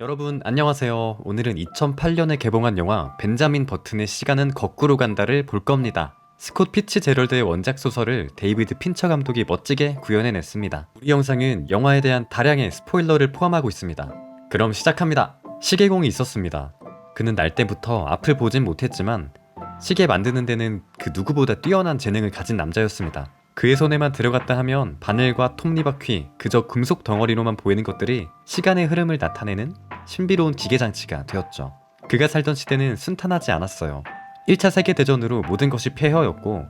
여러분 안녕하세요. 오늘은 2008년에 개봉한 영화 벤자민 버튼의 시간은 거꾸로 간다를 볼 겁니다. 스콧 피치 제럴드의 원작 소설을 데이비드 핀처 감독이 멋지게 구현해냈습니다. 우리 영상은 영화에 대한 다량의 스포일러를 포함하고 있습니다. 그럼 시작합니다. 시계공이 있었습니다. 그는 날 때부터 앞을 보진 못했지만 시계 만드는 데는 그 누구보다 뛰어난 재능을 가진 남자였습니다. 그의 손에만 들어갔다 하면 바늘과 톱니바퀴, 그저 금속 덩어리로만 보이는 것들이 시간의 흐름을 나타내는 신비로운 기계 장치가 되었죠. 그가 살던 시대는 순탄하지 않았어요. 1차 세계대전으로 모든 것이 폐허였고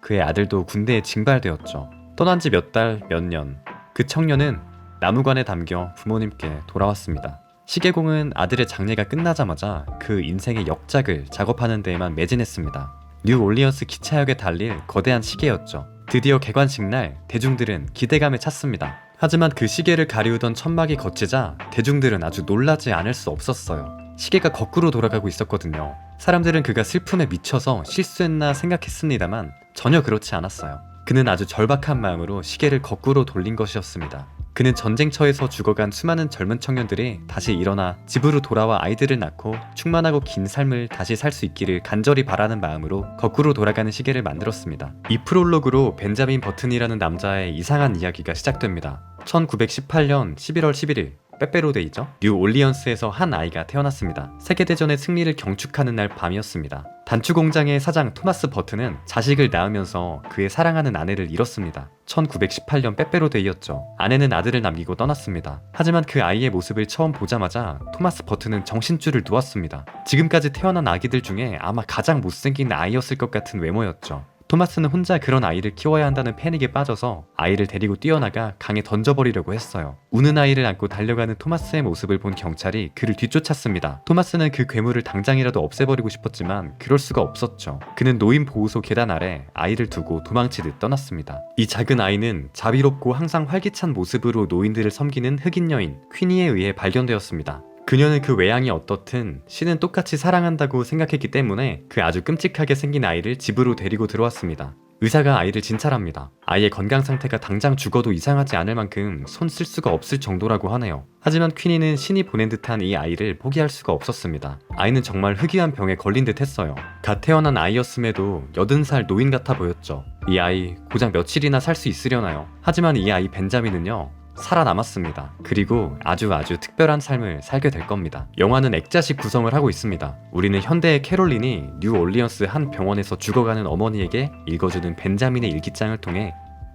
그의 아들도 군대에 징발되었죠. 떠난 지 몇 달, 몇 년. 그 청년은 나무관에 담겨 부모님께 돌아왔습니다. 시계공은 아들의 장례가 끝나자마자 그 인생의 역작을 작업하는 데에만 매진했습니다. 뉴 올리언스 기차역에 달릴 거대한 시계였죠. 드디어 개관식 날 대중들은 기대감에 찼습니다. 하지만 그 시계를 가리우던 천막이 거치자 대중들은 아주 놀라지 않을 수 없었어요. 시계가 거꾸로 돌아가고 있었거든요. 사람들은 그가 슬픔에 미쳐서 실수했나 생각했습니다만 전혀 그렇지 않았어요. 그는 아주 절박한 마음으로 시계를 거꾸로 돌린 것이었습니다. 그는 전쟁터에서 죽어간 수많은 젊은 청년들이 다시 일어나 집으로 돌아와 아이들을 낳고 충만하고 긴 삶을 다시 살 수 있기를 간절히 바라는 마음으로 거꾸로 돌아가는 시계를 만들었습니다. 이 프롤로그로 벤자민 버튼이라는 남자의 이상한 이야기가 시작됩니다. 1918년 11월 11일 빼빼로데이죠. 뉴 올리언스에서 한 아이가 태어났습니다. 세계대전의 승리를 경축하는 날 밤이었습니다. 단추 공장의 사장 토마스 버튼은 자식을 낳으면서 그의 사랑하는 아내를 잃었습니다. 1918년 빼빼로 데이였죠. 아내는 아들을 남기고 떠났습니다. 하지만 그 아이의 모습을 처음 보자마자 토마스 버튼은 정신줄을 놓았습니다. 지금까지 태어난 아기들 중에 아마 가장 못생긴 아이였을 것 같은 외모였죠. 토마스는 혼자 그런 아이를 키워야 한다는 패닉에 빠져서 아이를 데리고 뛰어나가 강에 던져버리려고 했어요. 우는 아이를 안고 달려가는 토마스의 모습을 본 경찰이 그를 뒤쫓았습니다. 토마스는 그 괴물을 당장이라도 없애버리고 싶었지만 그럴 수가 없었죠. 그는 노인 보호소 계단 아래 아이를 두고 도망치듯 떠났습니다. 이 작은 아이는 자비롭고 항상 활기찬 모습으로 노인들을 섬기는 흑인 여인 퀸이에 의해 발견되었습니다. 그녀는 그 외양이 어떻든 신은 똑같이 사랑한다고 생각했기 때문에 그 아주 끔찍하게 생긴 아이를 집으로 데리고 들어왔습니다. 의사가 아이를 진찰합니다. 아이의 건강 상태가 당장 죽어도 이상하지 않을 만큼 손 쓸 수가 없을 정도라고 하네요. 하지만 퀸이는 신이 보낸 듯한 이 아이를 포기할 수가 없었습니다. 아이는 정말 희귀한 병에 걸린 듯 했어요. 갓 태어난 아이였음에도 80살 노인 같아 보였죠. 이 아이 고작 며칠이나 살 수 있으려나요? 하지만 이 아이 벤자민은요. 살아남았습니다. 그리고 아주 아주 특별한 삶을 살게 될 겁니다. 영화는 액자식 구성을 하고 있습니다. 우리는 현대의 캐롤린이 뉴 올리언스 한 병원에서 죽어가는 어머니에게 읽어주는 벤자민의 일기장을 통해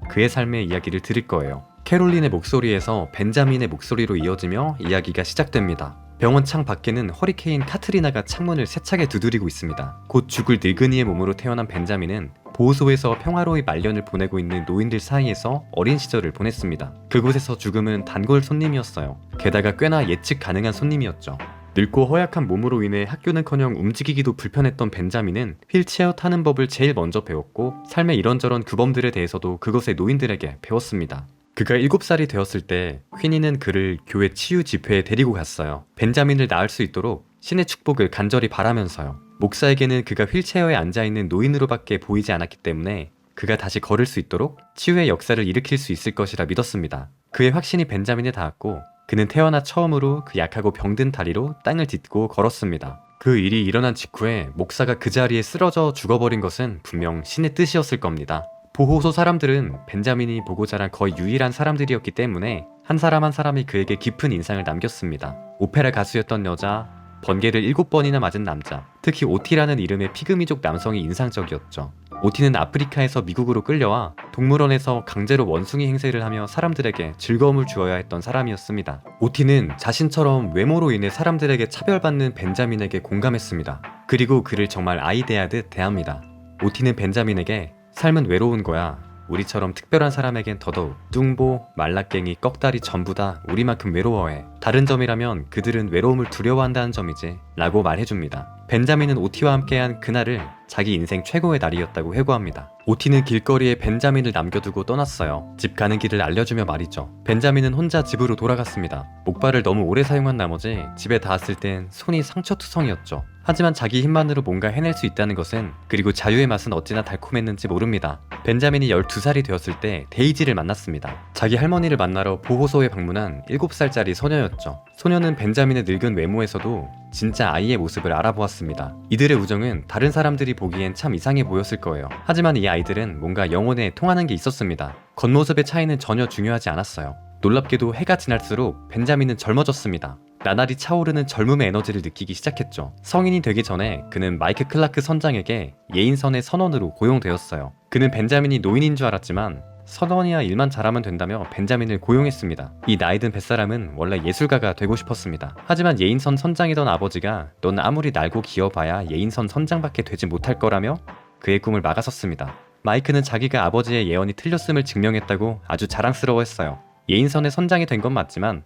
그의 삶의 이야기를 들을 거예요. 캐롤린의 목소리에서 벤자민의 목소리로 이어지며 이야기가 시작됩니다. 병원 창 밖에는 허리케인 카트리나가 창문을 세차게 두드리고 있습니다. 곧 죽을 늙은이의 몸으로 태어난 벤자민은 보호소에서 평화로이 말년을 보내고 있는 노인들 사이에서 어린 시절을 보냈습니다. 그곳에서 죽음은 단골 손님이었어요. 게다가 꽤나 예측 가능한 손님이었죠. 늙고 허약한 몸으로 인해 학교는커녕 움직이기도 불편했던 벤자민은 휠체어 타는 법을 제일 먼저 배웠고 삶의 이런저런 규범들에 대해서도 그것의 노인들에게 배웠습니다. 그가 7살이 되었을 때 퀸이는 그를 교회 치유 집회에 데리고 갔어요. 벤자민을 낳을 수 있도록 신의 축복을 간절히 바라면서요. 목사에게는 그가 휠체어에 앉아있는 노인으로밖에 보이지 않았기 때문에 그가 다시 걸을 수 있도록 치유의 역사를 일으킬 수 있을 것이라 믿었습니다. 그의 확신이 벤자민에 닿았고 그는 태어나 처음으로 그 약하고 병든 다리로 땅을 딛고 걸었습니다. 그 일이 일어난 직후에 목사가 그 자리에 쓰러져 죽어버린 것은 분명 신의 뜻이었을 겁니다. 보호소 사람들은 벤자민이 보고 자란 거의 유일한 사람들이었기 때문에 한 사람 한 사람이 그에게 깊은 인상을 남겼습니다. 오페라 가수였던 여자, 번개를 7번이나 맞은 남자, 특히 오티라는 이름의 피그미족 남성이 인상적이었죠. 오티는 아프리카에서 미국으로 끌려와 동물원에서 강제로 원숭이 행세를 하며 사람들에게 즐거움을 주어야 했던 사람이었습니다. 오티는 자신처럼 외모로 인해 사람들에게 차별받는 벤자민에게 공감했습니다. 그리고 그를 정말 아이 대하듯 대합니다. 오티는 벤자민에게 삶은 외로운 거야. 우리처럼 특별한 사람에겐 더더욱 뚱보, 말라깽이, 꺽다리 전부 다 우리만큼 외로워해. 다른 점이라면 그들은 외로움을 두려워한다는 점이지. 라고 말해줍니다. 벤자민은 오티와 함께한 그날을 자기 인생 최고의 날이었다고 회고합니다. 오티는 길거리에 벤자민을 남겨두고 떠났어요. 집 가는 길을 알려주며 말이죠. 벤자민은 혼자 집으로 돌아갔습니다. 목발을 너무 오래 사용한 나머지 집에 닿았을 땐 손이 상처투성이었죠. 하지만 자기 힘만으로 뭔가 해낼 수 있다는 것은 그리고 자유의 맛은 어찌나 달콤했는지 모릅니다. 벤자민이 12살이 되었을 때 데이지를 만났습니다. 자기 할머니를 만나러 보호소에 방문한 7살짜리 소녀였죠. 소녀는 벤자민의 늙은 외모에서도 진짜 아이의 모습을 알아보았습니다. 이들의 우정은 다른 사람들이 보기엔 참 이상해 보였을 거예요. 하지만 이 아이들은 뭔가 영혼에 통하는 게 있었습니다. 겉모습의 차이는 전혀 중요하지 않았어요. 놀랍게도 해가 지날수록 벤자민은 젊어졌습니다. 나날이 차오르는 젊음의 에너지를 느끼기 시작했죠. 성인이 되기 전에 그는 마이크 클라크 선장에게 예인선의 선원으로 고용되었어요. 그는 벤자민이 노인인 줄 알았지만 선원이야 일만 잘하면 된다며 벤자민을 고용했습니다. 이 나이든 뱃사람은 원래 예술가가 되고 싶었습니다. 하지만 예인선 선장이던 아버지가 넌 아무리 날고 기어봐야 예인선 선장밖에 되지 못할 거라며 그의 꿈을 막아섰습니다. 마이크는 자기가 아버지의 예언이 틀렸음을 증명했다고 아주 자랑스러워했어요. 예인선의 선장이 된 건 맞지만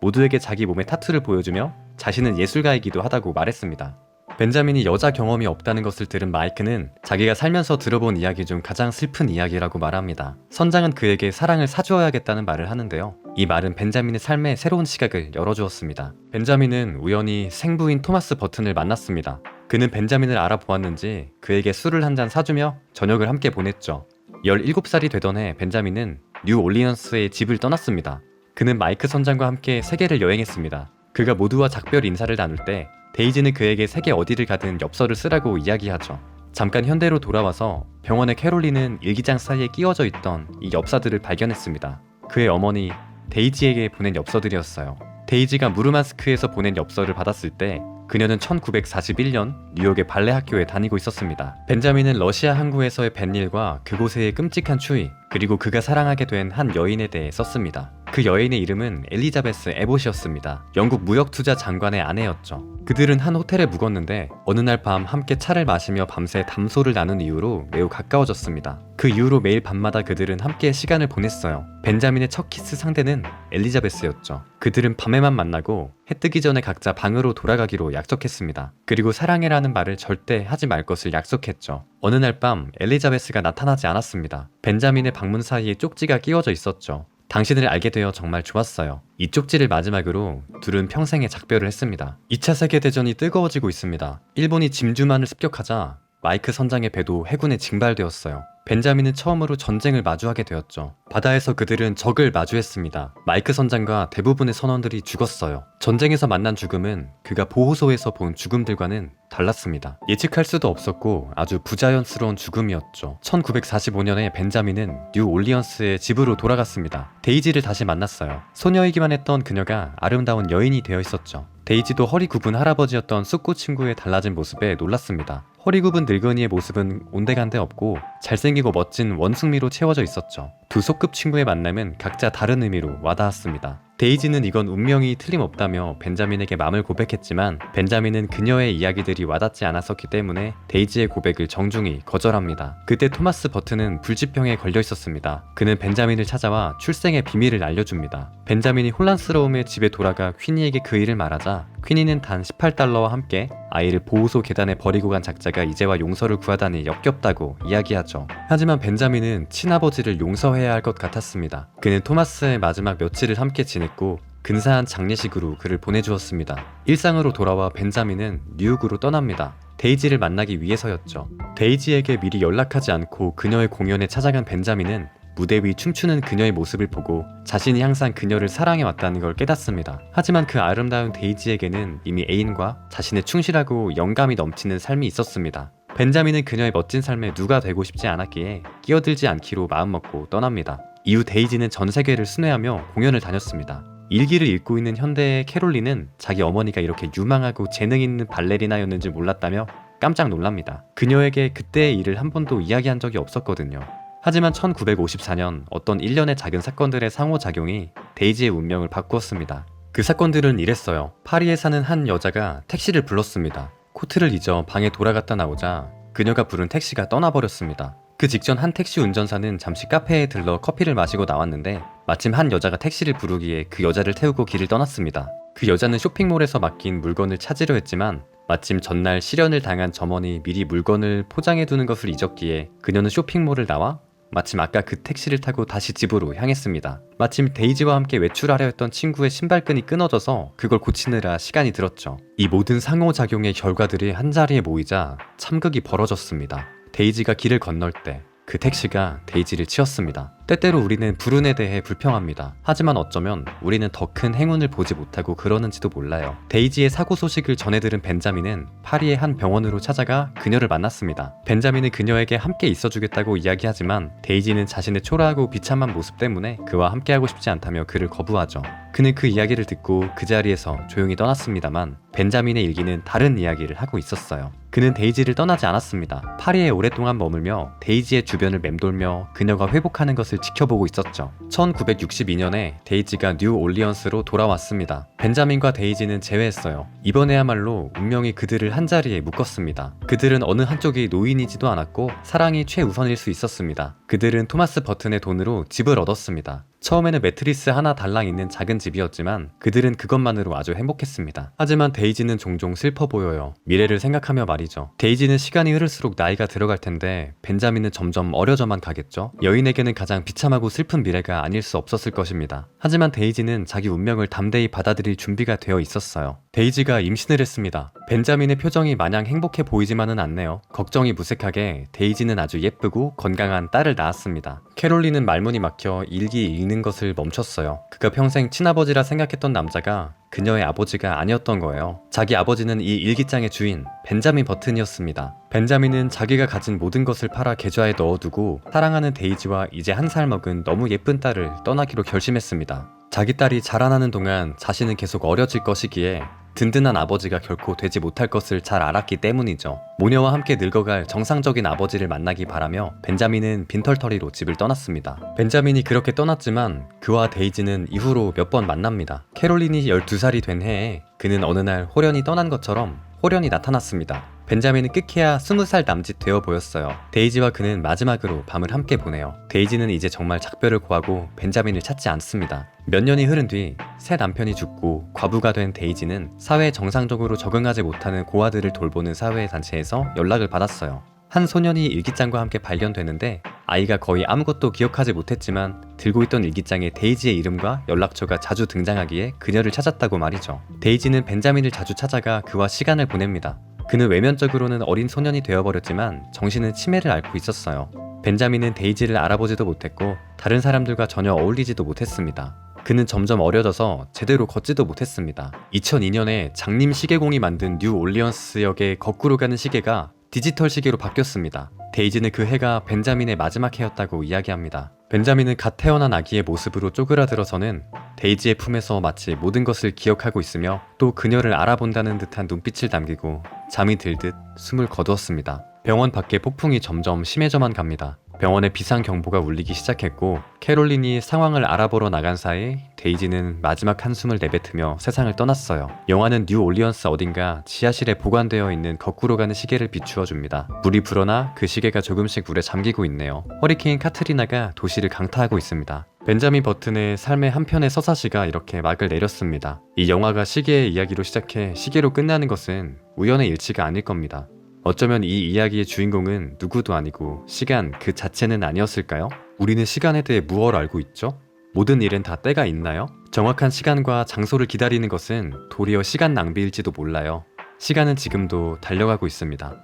모두에게 자기 몸의 타투를 보여주며 자신은 예술가이기도 하다고 말했습니다. 벤자민이 여자 경험이 없다는 것을 들은 마이크는 자기가 살면서 들어본 이야기 중 가장 슬픈 이야기라고 말합니다. 선장은 그에게 사랑을 사주어야겠다는 말을 하는데요. 이 말은 벤자민의 삶에 새로운 시각을 열어주었습니다. 벤자민은 우연히 생부인 토마스 버튼을 만났습니다. 그는 벤자민을 알아보았는지 그에게 술을 한 잔 사주며 저녁을 함께 보냈죠. 17살이 되던 해 벤자민은 뉴 올리언스의 집을 떠났습니다. 그는 마이크 선장과 함께 세계를 여행했습니다. 그가 모두와 작별 인사를 나눌 때 데이지는 그에게 세계 어디를 가든 엽서를 쓰라고 이야기하죠. 잠깐 현대로 돌아와서 병원의 캐롤린은 일기장 사이에 끼워져 있던 이 엽사들을 발견했습니다. 그의 어머니 데이지에게 보낸 엽서들이었어요. 데이지가 무르만스크에서 보낸 엽서를 받았을 때 그녀는 1941년 뉴욕의 발레 학교에 다니고 있었습니다. 벤자민은 러시아 항구에서의 뱃일과 그곳의 끔찍한 추위, 그리고 그가 사랑하게 된 한 여인에 대해 썼습니다. 그 여인의 이름은 엘리자베스 에봇이었습니다. 영국 무역투자 장관의 아내였죠. 그들은 한 호텔에 묵었는데 어느 날 밤 함께 차를 마시며 밤새 담소를 나눈 이후로 매우 가까워졌습니다. 그 이후로 매일 밤마다 그들은 함께 시간을 보냈어요. 벤자민의 첫 키스 상대는 엘리자베스였죠. 그들은 밤에만 만나고 해 뜨기 전에 각자 방으로 돌아가기로 약속했습니다. 그리고 사랑해라는 말을 절대 하지 말 것을 약속했죠. 어느 날 밤 엘리자베스가 나타나지 않았습니다. 벤자민의 방문 사이에 쪽지가 끼워져 있었죠. 당신을 알게 되어 정말 좋았어요. 이 쪽지를 마지막으로 둘은 평생의 작별을 했습니다. 2차 세계대전이 뜨거워지고 있습니다. 일본이 짐주만을 습격하자 마이크 선장의 배도 해군에 징발되었어요. 벤자민은 처음으로 전쟁을 마주하게 되었죠. 바다에서 그들은 적을 마주했습니다. 마이크 선장과 대부분의 선원들이 죽었어요. 전쟁에서 만난 죽음은 그가 보호소에서 본 죽음들과는 달랐습니다. 예측할 수도 없었고 아주 부자연스러운 죽음이었죠. 1945년에 벤자민은 뉴 올리언스의 집으로 돌아갔습니다. 데이지를 다시 만났어요. 소녀이기만 했던 그녀가 아름다운 여인이 되어 있었죠. 데이지도 허리 굽은 할아버지였던 쑥고 친구의 달라진 모습에 놀랐습니다. 허리 굽은 늙은이의 모습은 온데간데 없고 잘생기고 멋진 원숭미로 채워져 있었죠. 두 소급 친구의 만남은 각자 다른 의미로 와닿았습니다. 데이지는 이건 운명이 틀림없다며 벤자민에게 마음을 고백했지만 벤자민은 그녀의 이야기들이 와닿지 않았었기 때문에 데이지의 고백을 정중히 거절합니다. 그때 토마스 버튼은 불치병에 걸려 있었습니다. 그는 벤자민을 찾아와 출생의 비밀을 알려줍니다. 벤자민이 혼란스러움에 집에 돌아가 퀸이에게 그 일을 말하자 퀸이는 단 18달러와 함께 아이를 보호소 계단에 버리고 간 작자가 이제와 용서를 구하다니 역겹다고 이야기하죠. 하지만 벤자민은 친아버지를 용서해야 할 것 같았습니다. 그는 토마스의 마지막 며칠을 함께 지냈고 근사한 장례식으로 그를 보내주었습니다. 일상으로 돌아와 벤자민은 뉴욕으로 떠납니다. 데이지를 만나기 위해서였죠. 데이지에게 미리 연락하지 않고 그녀의 공연에 찾아간 벤자민은 무대 위 춤추는 그녀의 모습을 보고 자신이 항상 그녀를 사랑해왔다는 걸 깨닫습니다. 하지만 그 아름다운 데이지에게는 이미 애인과 자신의 충실하고 영감이 넘치는 삶이 있었습니다. 벤자민은 그녀의 멋진 삶에 누가 되고 싶지 않았기에 끼어들지 않기로 마음먹고 떠납니다. 이후 데이지는 전 세계를 순회하며 공연을 다녔습니다. 일기를 읽고 있는 현대의 캐롤린은 자기 어머니가 이렇게 유망하고 재능 있는 발레리나였는지 몰랐다며 깜짝 놀랍니다. 그녀에게 그때의 일을 한 번도 이야기한 적이 없었거든요. 하지만 1954년 어떤 일련의 작은 사건들의 상호작용이 데이지의 운명을 바꾸었습니다. 그 사건들은 이랬어요. 파리에 사는 한 여자가 택시를 불렀습니다. 코트를 잊어 방에 돌아갔다 나오자 그녀가 부른 택시가 떠나버렸습니다. 그 직전 한 택시 운전사는 잠시 카페에 들러 커피를 마시고 나왔는데 마침 한 여자가 택시를 부르기에 그 여자를 태우고 길을 떠났습니다. 그 여자는 쇼핑몰에서 맡긴 물건을 찾으려 했지만 마침 전날 실연을 당한 점원이 미리 물건을 포장해 두는 것을 잊었기에 그녀는 쇼핑몰을 나와 마침 아까 그 택시를 타고 다시 집으로 향했습니다. 마침 데이지와 함께 외출하려 했던 친구의 신발끈이 끊어져서 그걸 고치느라 시간이 들었죠. 이 모든 상호작용의 결과들이 한자리에 모이자 참극이 벌어졌습니다. 데이지가 길을 건널 때 그 택시가 데이지를 치었습니다. 때때로 우리는 불운에 대해 불평합니다. 하지만 어쩌면 우리는 더 큰 행운을 보지 못하고 그러는지도 몰라요. 데이지의 사고 소식을 전해 들은 벤자민은 파리의 한 병원으로 찾아가 그녀를 만났습니다. 벤자민은 그녀에게 함께 있어주겠다고 이야기하지만 데이지는 자신의 초라하고 비참한 모습 때문에 그와 함께하고 싶지 않다며 그를 거부하죠. 그는 그 이야기를 듣고 그 자리에서 조용히 떠났습니다만 벤자민의 일기는 다른 이야기를 하고 있었어요. 그는 데이지를 떠나지 않았습니다. 파리에 오랫동안 머물며 데이지의 주변을 맴돌며 그녀가 회복하는 것을 지켜보고 있었죠. 1962년에 데이지가 뉴 올리언스로 돌아왔습니다. 벤자민과 데이지는 재회했어요. 이번에야말로 운명이 그들을 한자리에 묶었습니다. 그들은 어느 한쪽이 노인이지도 않았고 사랑이 최우선일 수 있었습니다. 그들은 토마스 버튼의 돈으로 집을 얻었습니다. 처음에는 매트리스 하나 달랑 있는 작은 집이었지만 그들은 그것만으로 아주 행복했습니다. 하지만 데이지는 종종 슬퍼 보여요. 미래를 생각하며 말이죠. 데이지는 시간이 흐를수록 나이가 들어갈 텐데 벤자민은 점점 어려져만 가겠죠. 여인에게는 가장 비참하고 슬픈 미래가 아닐 수 없었을 것입니다. 하지만 데이지는 자기 운명을 담대히 받아들일 준비가 되어 있었어요. 데이지가 임신을 했습니다. 벤자민의 표정이 마냥 행복해 보이지만은 않네요. 걱정이 무색하게 데이지는 아주 예쁘고 건강한 딸을 낳았습니다. 캐롤린은 말문이 막혀 일기 읽는 것을 멈췄어요. 그가 평생 친아버지라 생각했던 남자가 그녀의 아버지가 아니었던 거예요. 자기 아버지는 이 일기장의 주인 벤자민 버튼이었습니다. 벤자민은 자기가 가진 모든 것을 팔아 계좌에 넣어두고 사랑하는 데이지와 이제 한 살 먹은 너무 예쁜 딸을 떠나기로 결심했습니다. 자기 딸이 자라나는 동안 자신은 계속 어려질 것이기에 든든한 아버지가 결코 되지 못할 것을 잘 알았기 때문이죠. 모녀와 함께 늙어갈 정상적인 아버지를 만나기 바라며 벤자민은 빈털터리로 집을 떠났습니다. 벤자민이 그렇게 떠났지만 그와 데이지는 이후로 몇 번 만납니다. 캐롤린이 12살이 된 해에 그는 어느 날 호련이 떠난 것처럼 호련이 나타났습니다. 벤자민은 끝이야 20살 남짓 되어 보였어요. 데이지와 그는 마지막으로 밤을 함께 보내요. 데이지는 이제 정말 작별을 고하고 벤자민을 찾지 않습니다. 몇 년이 흐른 뒤 새 남편이 죽고 과부가 된 데이지는 사회에 정상적으로 적응하지 못하는 고아들을 돌보는 사회 단체에서 연락을 받았어요. 한 소년이 일기장과 함께 발견되는데 아이가 거의 아무것도 기억하지 못했지만 들고 있던 일기장에 데이지의 이름과 연락처가 자주 등장하기에 그녀를 찾았다고 말이죠. 데이지는 벤자민을 자주 찾아가 그와 시간을 보냅니다. 그는 외면적으로는 어린 소년이 되어버렸지만 정신은 치매를 앓고 있었어요. 벤자민은 데이지를 알아보지도 못했고 다른 사람들과 전혀 어울리지도 못했습니다. 그는 점점 어려져서 제대로 걷지도 못했습니다. 2002년에 장님 시계공이 만든 뉴 올리언스 역의 거꾸로 가는 시계가 디지털 시계로 바뀌었습니다. 데이지는 그 해가 벤자민의 마지막 해였다고 이야기합니다. 벤자민은 갓 태어난 아기의 모습으로 쪼그라들어서는 데이지의 품에서 마치 모든 것을 기억하고 있으며 또 그녀를 알아본다는 듯한 눈빛을 남기고 잠이 들듯 숨을 거두었습니다. 병원 밖에 폭풍이 점점 심해져만 갑니다. 병원에 비상 경보가 울리기 시작했고 캐롤린이 상황을 알아보러 나간 사이 데이지는 마지막 한숨을 내뱉으며 세상을 떠났어요. 영화는 뉴 올리언스 어딘가 지하실에 보관되어 있는 거꾸로 가는 시계를 비추어 줍니다. 물이 불어나 그 시계가 조금씩 물에 잠기고 있네요. 허리케인 카트리나가 도시를 강타하고 있습니다. 벤자민 버튼의 삶의 한편의 서사시가 이렇게 막을 내렸습니다. 이 영화가 시계의 이야기로 시작해 시계로 끝나는 것은 우연의 일치가 아닐 겁니다. 어쩌면 이 이야기의 주인공은 누구도 아니고 시간 그 자체는 아니었을까요? 우리는 시간에 대해 무엇을 알고 있죠? 모든 일엔 다 때가 있나요? 정확한 시간과 장소를 기다리는 것은 도리어 시간 낭비일지도 몰라요. 시간은 지금도 달려가고 있습니다.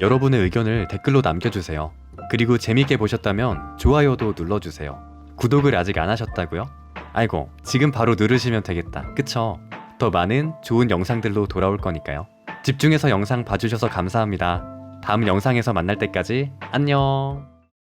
여러분의 의견을 댓글로 남겨주세요. 그리고 재밌게 보셨다면 좋아요도 눌러주세요. 구독을 아직 안 하셨다고요? 아이고, 지금 바로 누르시면 되겠다. 그쵸? 더 많은 좋은 영상들로 돌아올 거니까요. 집중해서 영상 봐주셔서 감사합니다. 다음 영상에서 만날 때까지 안녕.